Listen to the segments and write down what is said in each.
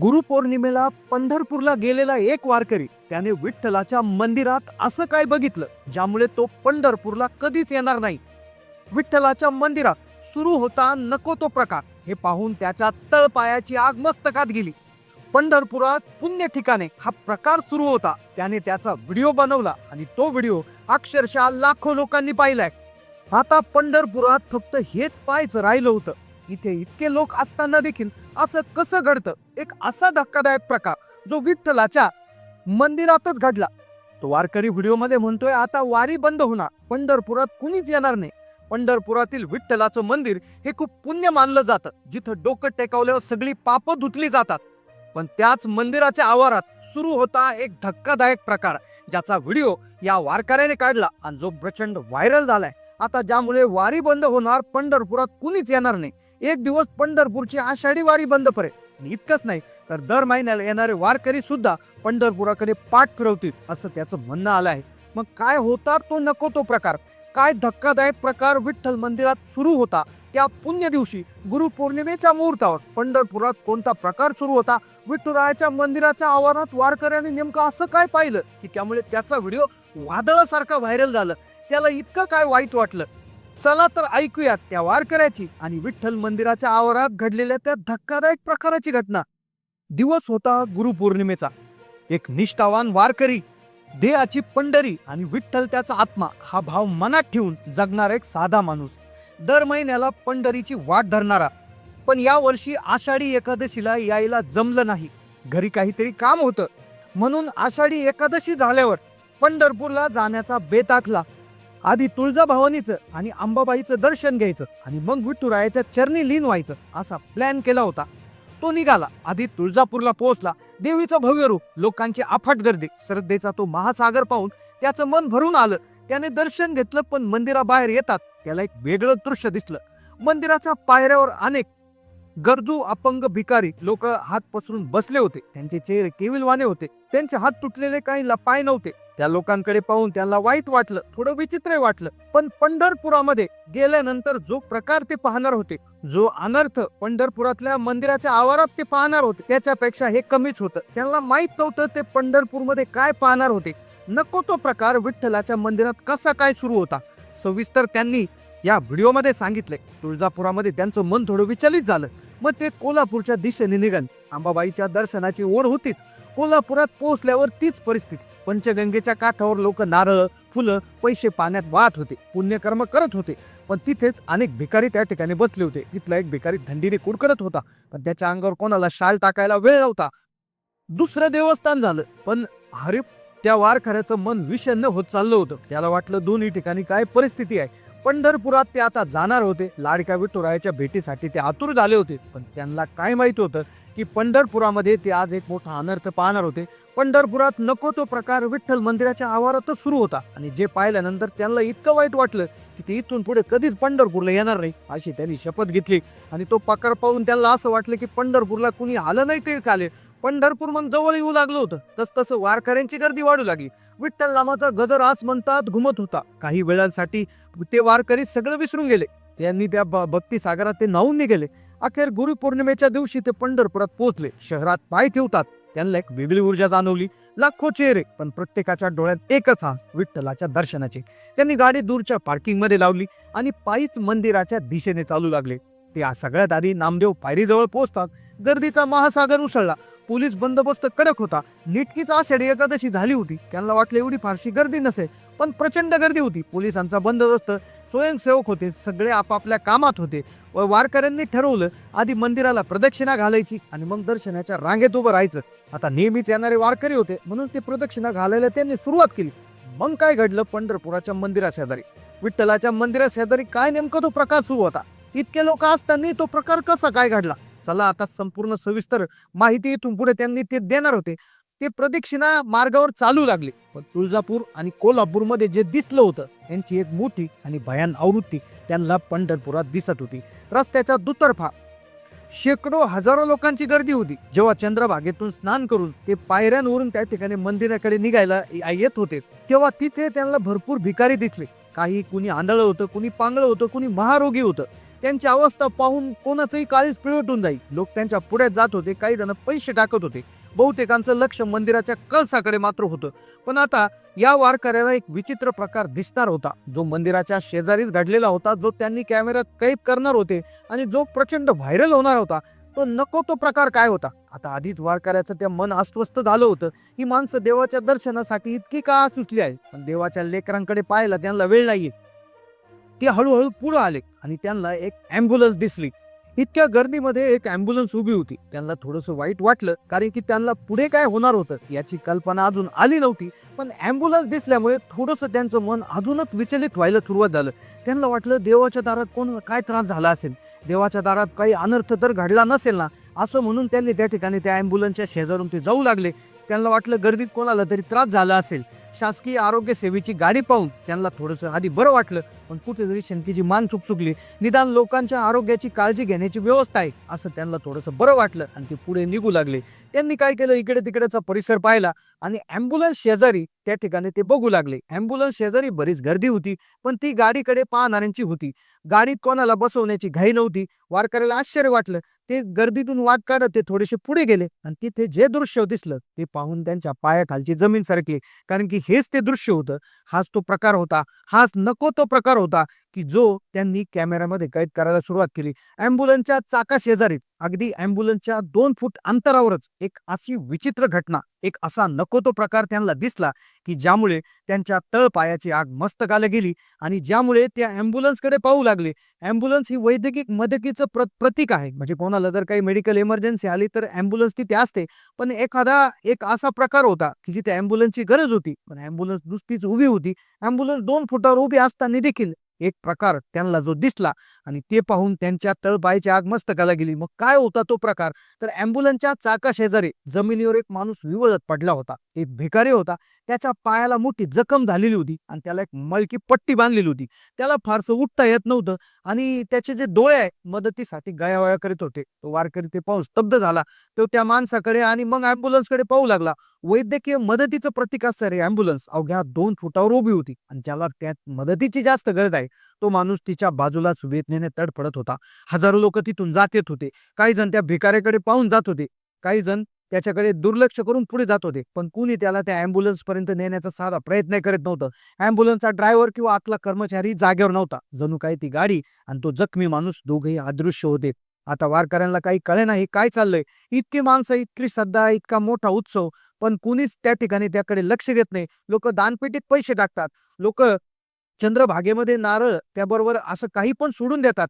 गुरुपौर्णिमेला पंढरपूरला गेलेला एक वारकरी त्याने विठ्ठलाच्या मंदिरात असं काय बघितलं ज्यामुळे तो पंढरपूरला कधीच येणार नाही? विठ्ठलाच्या मंदिरात सुरू होता नको तो प्रकार. हे पाहून त्याच्या तळपायाची आग मस्तकात गेली. पंढरपुरात पुण्य ठिकाणे हा प्रकार सुरू होता. त्याने त्याचा व्हिडिओ बनवला आणि तो व्हिडिओ अक्षरशः लाखो लोकांनी पाहिलाय. आता पंढरपुरात फक्त हेच पाहायचं राहिलं होतं. इथे इतके लोक असताना देखील असं कसं घडतं? एक असा धक्कादायक प्रकार जो विठ्ठलाच्या मंदिरातच घडला. तो वारकरी व्हिडिओमध्ये म्हणतोय आता वारी बंद होणार पंढरपुरात कुणीच येणार नाही. पंढरपुरातील विठ्ठलाचं मंदिर हे खूप पुण्य मानलं जातं जिथं डोकं टेकवल्यावर सगळी पापं धुतली जातात. पण त्याच मंदिराच्या आवारात सुरू होता एक धक्कादायक प्रकार ज्याचा व्हिडिओ या वारकऱ्याने काढला आणि जो प्रचंड व्हायरल झालाय. आता ज्यामुळे वारी बंद होणार पंढरपुरात कुणीच येणार नाही. एक दिवस पंढरपूरची आषाढी वारी बंद पडेल. आणि इतकंच नाही तर दर महिन्याला येणारे वारकरी सुद्धा पंढरपुराकडे पाठ फिरवतील असं त्याचं म्हणणं आलं आहे. मग काय होता तो नको तो प्रकार? काय धक्कादायक प्रकार विठ्ठल मंदिरात सुरू होता? त्या पुण्य दिवशी गुरुपौर्णिमेच्या मुहूर्तावर पंढरपुरात कोणता प्रकार सुरू होता? विठ्ठुरायाच्या मंदिराच्या आवारात वारकऱ्यांनी नेमकं असं काय पाहिलं? की त्यामुळे त्याचा व्हिडिओ वादळासारखा व्हायरल झालं. त्याला इतकं काय वाईट वाटलं? चला तर ऐकूयात त्या वारकऱ्याची आणि विठ्ठल मंदिराच्या आवारात घडलेल्या त्या धक्कादायक प्रकाराची घटना. दिवस होता गुरुपौर्णिमेचा. एक निष्ठावान वारकरी देहाची पंढरी आणि विठ्ठल त्याचा आत्मा हा भाव मनात ठेवून जगणारा एक साधा माणूस. दर महिन्याला पंढरीची वाट धरणारा. पण या वर्षी आषाढी एकादशीला यायला जमलं नाही. घरी काहीतरी काम होतं. म्हणून आषाढी एकादशी झाल्यावर पंढरपूरला जाण्याचा बेताखला आधी तुळजाभवानीचं आणि अंबाबाईचं दर्शन घ्यायचं आणि मग विठुरायाच्या चरणी लीन व्हायचं असा प्लॅन केला होता. तो निघाला. आधी तुळजापूरला पोहोचला. देवीचं भव्य रूप लोकांची अफाट गर्दी श्रद्धेचा तो महासागर पाहून त्याचं मन भरून आलं. त्याने दर्शन घेतलं पण मंदिराबाहेर येतात. त्याला एक वेगळं दृश्य दिसलं. मंदिराच्या पायऱ्यावर अनेक गरजू अपंग भिकारी लोक हात पसरून बसले होते. त्यांचे चेहरे केविलवाने होते. त्यांचे हात तुटलेले काही पाय नव्हते. त्या लोकांकडे पाहून त्यांना वाईट वाटलं थोडं विचित्र वाटलं. पण पंढरपुरामध्ये गेल्यानंतर जो प्रकार ते पाहणार होते जो अनर्थ पंढरपुरातल्या मंदिराच्या आवारात ते पाहणार होते त्याच्यापेक्षा हे कमीच होतं. त्यांना माहीत नव्हतं ते पंढरपूरमध्ये काय पाहणार होते. नको तो प्रकार विठ्ठलाच्या मंदिरात कसा काय सुरू होता. सविस्तर त्यांनी या व्हिडिओमध्ये सांगितले तुळजापुरामध्ये त्यांचं मन थोडं विचलित झालं. मग ते कोल्हापूरच्या दिशेने निघाल अंबाबाईच्या दर्शनाची ओढ होतीच. कोल्हापुरात पोहोचल्यावर तीच परिस्थिती. पंचगंगेच्या काठावर लोक नारळ फुलं पैसे पाण्यात वाहत होते. पुण्यकर्म करत होते. पण तिथेच अनेक भिकारी त्या ठिकाणी बसले होते. तिथला एक भिकारी थंडीने कुडकडत होता. पण त्याच्या अंगावर कोणाला शाल टाकायला वेळ नव्हता. दुसरं देवस्थान झालं. पण हरिप त्या वारकऱ्याचं मन विषन्न होत चाललं होतं. त्याला वाटलं दोन्ही ठिकाणी काय परिस्थिती आहे. पंढरपुरात ते आता जाणार होते. लाडक्या विठुरायाच्या भेटीसाठी ते आतुर झाले होते. पण त्यांना काय माहीत होतं? की पंढरपुरामध्ये ते आज एक मोठा अनर्थ पाहणार होते. पंढरपुरात नको तो प्रकार विठ्ठल मंदिराच्या आवारातच सुरू होता. आणि जे पाहिल्यानंतर त्यांना इतकं वाईट वाटलं की ते इथून पुढे कधीच पंढरपूरला येणार नाही अशी त्यांनी शपथ घेतली. आणि तो प्रकार पाहून त्यांना असं वाटलं की पंढरपूरला कुणी आलं नाही ते काले पंढरपूर मग जवळ येऊ लागलं होतं. तस तसं वारकऱ्यांची गर्दी वाढू लागली. विठ्ठल नामाचा गजर आज म्हणतात घुमत होता. काही वेळांसाठी ते वारकरी सगळं विसरून गेले. त्यांनी त्या ब- भक्ती सागरात ते न्हावून निघाले. अखेर गुरुपौर्णिमेच्या दिवशी ते पंढरपुरात पोहोचले. शहरात पाय ठेवतात. त्यांना एक वेगळी ऊर्जा जाणवली. लाखो चेहरे पण प्रत्येकाच्या डोळ्यात एकच हास विठ्ठलाच्या दर्शनाचे. त्यांनी गाडी दूरच्या पार्किंगमध्ये लावली आणि पायीच मंदिराच्या दिशेने चालू लागले. ते सगळ्यात आधी नामदेव पायरीजवळ पोहोचतात. गर्दीचा महासागर उसळला. पोलीस बंदोबस्त कडक होता. नीटकीच आषाढी एकादशी झाली होती. त्यांना वाटलं एवढी फारशी गर्दी नसेल पण प्रचंड गर्दी होती. पोलिसांचा बंदोबस्त स्वयंसेवक होते. सगळे आपापल्या कामात होते. व वारकऱ्यांनी ठरवलं आधी मंदिराला प्रदक्षिणा घालायची आणि मग दर्शनाच्या रांगेत उभं राहायचं. आता नेहमीच येणारे वारकरी होते म्हणून ते प्रदक्षिणा घालायला त्यांनी सुरुवात केली. मग काय घडलं? पंढरपुराच्या मंदिराशेजारी. विठ्ठलाच्या मंदिराशेजारी काय नेमकं तो प्रकार सुरू होता? इतके लोक असताना तो प्रकार कसा काय घडला? चला आता संपूर्ण सविस्तर माहिती इथून पुढे त्यांनी ते देणार होते. ते प्रदक्षिणा मार्गावर चालू लागले. पण तुळजापूर आणि कोल्हापूरमध्ये जे दिसलं होतं यांची एक मोठी आणि भयान आवृत्ती त्यांना पंढरपुरात दिसत होती. रस्त्याचा दुतर्फा. शेकडो हजारो लोकांची गर्दी होती. जेव्हा चंद्रभागेतून स्नान करून ते पायऱ्यांवरून त्या ठिकाणी मंदिराकडे निघायला येत होते तेव्हा तिथे त्यांना भरपूर भिकारी दिसले. काही कुणी आंधळं होतं कुणी पांगळं होतं कुणी महारोगी होतं. त्यांची अवस्था पाहून कोणाचंही काळीच पिळवटून जाई. लोक त्यांच्या पुढे जात होते काही जण पैसे टाकत होते. बहुतेकांचं लक्ष मंदिराच्या कळसाकडे मात्र होतं. पण आता या वारकऱ्याला एक विचित्र प्रकार दिसणार होता. जो मंदिराच्या शेजारीच घडलेला होता जो त्यांनी कॅमेऱ्यात कैद करणार होते आणि जो प्रचंड व्हायरल होणार होता तो नको तो प्रकार काय होता? आता आधीच वारकऱ्याचं त्या मन अस्वस्थ झालं होतं. ही माणसं देवाच्या दर्शनासाठी इतकी का सुचली आहे? पण देवाच्या लेकरांकडे पाहायला त्यांना वेळ नाहीये. ते हळूहळू पुढं आले आणि त्यांना एक अँब्युलन्स दिसली. इतक्या गर्दीमध्ये एक अँब्युलन्स उभी होती. त्यांना थोडंसं वाईट वाटलं कारण की त्यांना पुढे काय होणार होतं याची कल्पना अजून आली नव्हती. पण अँब्युलन्स दिसल्यामुळे थोडंसं त्यांचं मन अजूनच विचलित व्हायला सुरुवात झालं. त्यांना वाटलं देवाच्या दारात कोणाला काय त्रास झाला असेल. देवाच्या दारात काही अनर्थ तर घडला नसेल ना. असं म्हणून त्यांनी त्या ठिकाणी त्या अँब्युलन्सच्या शेजारून ते जाऊ लागले. त्यांना वाटलं गर्दीत कोणाला तरी त्रास झाला असेल. शासकीय आरोग्य सेवेची गाडी पाहून त्यांना थोडंसं आधी बरं वाटलं. पण कुठेतरी शंकेची मान चुकचुकली. निदान लोकांच्या आरोग्याची काळजी घेण्याची व्यवस्था आहे असं त्यांना थोडंसं बरं वाटलं आणि ते पुढे निघू लागले. त्यांनी काय केलं? इकडे तिकडेचा परिसर पाहिला आणि ॲम्ब्युलन्स शेजारी त्या ठिकाणी ते बघू लागले. ॲम्ब्युलन्स शेजारी बरीच गर्दी होती पण ती गाडीकडे पाहणाऱ्यांची होती. गाडीत कोणाला बसवण्याची घाई नव्हती. वारकऱ्याला आश्चर्य वाटलं. ते गर्दीतून वाट काढत ते थोडेसे पुढे गेले आणि तिथे जे दृश्य दिसलं ते पाहून त्यांच्या पायाखालची जमीन सरकली. कारण की हेच ते दृश्य होतं. हाच तो प्रकार होता. हाच नको तो प्रकार होता की जो त्यांनी कॅमेऱ्यामध्ये कैद करायला सुरुवात केली. अँब्युलन्सच्या चाका शेजारीत अगदी अँब्युलन्सच्या दोन फूट अंतरावरच एक अशी विचित्र घटना एक असा नको तो प्रकार त्यांना दिसला की ज्यामुळे त्यांच्या तळपायाची आग मस्तकाला गेली आणि ज्यामुळे त्या अँब्युलन्सकडे पाहू लागले. अँब्युलन्स ही वैद्यकीय मदतीचं प्र प्रतीक आहे. म्हणजे कोणाला जर काही मेडिकल इमर्जन्सी आली तर अँब्युलन्स तिथे असते. पण एखादा एक असा प्रकार होता की जिथे अँब्युलन्सची गरज होती पण अँब्युलन्स नुसतीच उभी होती. अँब्युलन्स दोन फुटावर उभी असताना देखील एक प्रकार त्यांना जो दिसला आणि ते पाहून त्यांच्या तळपायची आग मस्तकाला गेली मग काय होता तो प्रकार? तर अँब्युलन्सच्या चाका शेजारी जमिनीवर एक माणूस विवळत पडला होता. एक भिकारी होता. त्याच्या पायाला मोठी जखम झालेली होती आणि त्याला एक मलकी पट्टी बांधलेली होती. त्याला फारसं उठता येत नव्हतं आणि त्याचे जे डोळे आहे मदतीसाठी गयावया करीत होते. तो वारकरी ते पाहून स्तब्ध झाला. तो त्या माणसाकडे आणि मग अँब्युलन्सकडे पाहू लागला. वैद्यकीय मदतीचं प्रतीक असतं रे अवघ्या दोन फुटावर उभी होती. आणि ज्याला त्यात मदतीची जास्त गरज आहे तो माणूस तिच्या बाजूलाच वेदनेने तडफडत होता. हजारो लोक तिथून जात येत होते. काही जण त्या भिकाऱ्याकडे पाहून जात होते. काही जण त्याच्याकडे दुर्लक्ष करून पुढे जात होते. पण कुणी त्याला त्या अँब्युलन्स पर्यंत नेण्याचा साधा प्रयत्न करत नव्हतं. अँब्युलन्सचा ड्रायव्हर किंवा आतला कर्मचारी जागेवर नव्हता. जणू काही ती गाडी आणि तो जखमी माणूस दोघेही अदृश्य होते. आता वारकऱ्यांना काही कळे नाही काय चाललंय. इतकी माणसं इतकी श्रद्धा इतका मोठा उत्सव. पण कुणीच त्या ठिकाणी त्याकडे लक्ष देत नाही. लोक दानपेटीत पैसे टाकतात. लोक चंद्रभागेमध्ये नारळ त्याबरोबर असं काही पण सोडून देतात.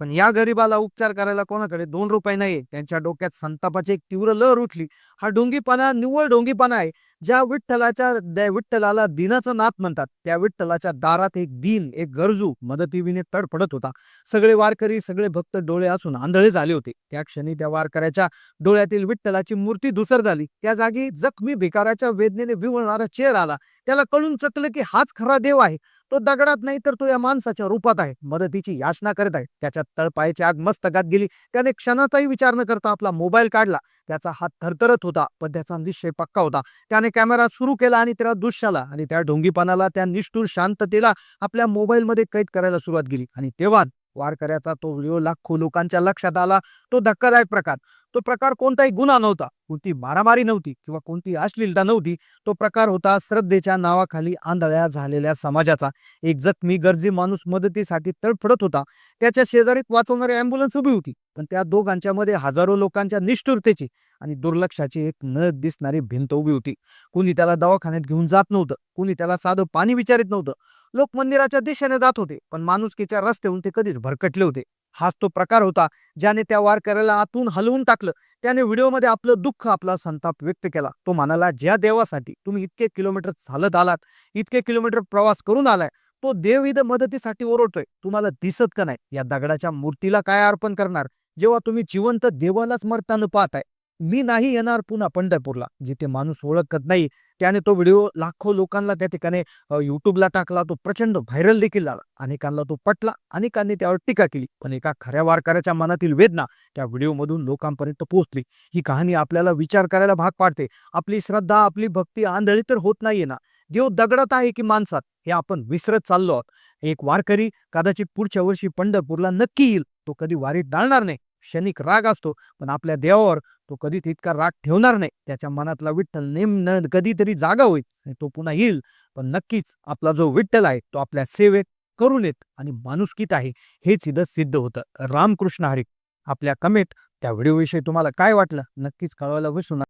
पण या गरिबाला उपचार करायला कोणाकडे? दोन रुपये नाही त्यांच्या डोक्यात संतापाची एक तीव्र लहर उठली. हा डोंगीपणा निव्वळ डोंगीपणा आहे. ज्या विठ्ठलाच्या विठ्ठलाला दिनाचं नाथ म्हणतात त्या विठ्ठलाच्या दारात एक दिन एक गरजू मदतीविने तडफडत होता. सगळे वारकरी सगळे भक्त डोळे असून आंधळे झाले होते. त्या क्षणी त्या वारकऱ्याच्या डोळ्यातील विठ्ठलाची मूर्ती धुसर झाली. त्या जागी जखमी भिकाराच्या वेदनेने विवळणारा चेहरा आला. त्याला कळून चकलं की हाच खरा देव आहे. तो दगडात नाही तर तो या माणसाच्या रूपात आहे. मदतीची याचना करत आहे. त्याच्या तळपायाची आग मस्तकात गेली. त्याने क्षणाचाही विचार न करता आपला मोबाईल काढला. त्याचा हात थरथरत होता पण त्याचा निश्चय पक्का होता. त्याने कॅमेरा सुरू केला आणि त्याला दुष्याला आणि त्या ढोंगीपणाला त्या निष्ठूर शांततेला आपल्या मोबाईलमध्ये कैद करायला सुरुवात केली. आणि तेव्हा वारकऱ्याचा तो व्हिडिओ लाखो लोकांच्या लक्षात आला. तो धक्कादायक प्रकार. तो प्रकार कोणताही गुन्हा नव्हता. कोणती मारामारी नव्हती किंवा कोणती अश्लीलता नव्हती. तो प्रकार होता श्रद्धेच्या नावाखाली आंधळ्या झालेल्या समाजाचा. एक जखमी गरजी माणूस मदतीसाठी तडफडत होता. त्याच्या शेजारीत वाचवणारी अँब्युलन्स उभी होती. पण त्या दोघांच्या मध्ये हजारो लोकांच्या निष्ठुरतेची आणि दुर्लक्षाची एक न दिसणारी भिंत उभी होती. कुणी त्याला दवाखान्यात घेऊन जात नव्हतं. कुणी त्याला साधं पाणी विचारित नव्हतं. लोक मंदिराच्या दिशेने जात होते. पण माणुसकीच्या रस्त्याहून ते कधीच भरकटले होते. हाच तो प्रकार होता ज्याने त्या वारकऱ्याला आतून हलवून टाकलं. त्याने व्हिडिओमध्ये आपलं दुःख आपला संताप व्यक्त केला. तो म्हणाला ज्या देवासाठी तुम्ही इतके किलोमीटर चालत आलात इतके किलोमीटर प्रवास करून आलाय तो देव इथं मदतीसाठी ओरडतोय. तुम्हाला दिसत का नाही? या दगडाच्या मूर्तीला काय अर्पण करणार? जेव्हा तुम्ही जिवंत देवालाच मरताना पाहताय मी नाही येणार पुन्हा पंढरपूरला जिथे माणूस ओळखत नाही. त्याने तो व्हिडिओ लाखो लोकांना त्या ठिकाणी युट्यूबला टाकला तो प्रचंड व्हायरल देखील झाला. अनेकांना तो पटला अनेकांनी त्यावर टीका केली. पण एका खऱ्या वारकऱ्याच्या मनातील वेदना त्या व्हिडिओमधून लोकांपर्यंत पोहोचली. ही कहाणी आपल्याला विचार करायला भाग पाडते. आपली श्रद्धा आपली भक्ती आंधळी तर होत नाहीये ना? देव दगडात आहे की माणसात? हे आपण विसरत चाललो आहोत. एक वारकरी कदाचित पुढच्या वर्षी पंढरपूरला नक्की येईल. तो कधी वारीत डाळणार नाही. क्षणिक राग असतो पण आपल्या देवावर तो कधी तितका राग ठेवणार नाही. त्याच्या मनातला विठ्ठल नेम कधीतरी जागा होईल आणि तो पुन्हा येईल. पण नक्कीच आपला जो विठ्ठल आहे तो आपल्या सेवेत करून येत आणि माणुसकीत आहे हेच इथं सिद्ध होतं. रामकृष्ण हरी आपल्या कमेत त्या व्हिडिओविषयी तुम्हाला काय वाटलं? नक्कीच कळवायला विसरू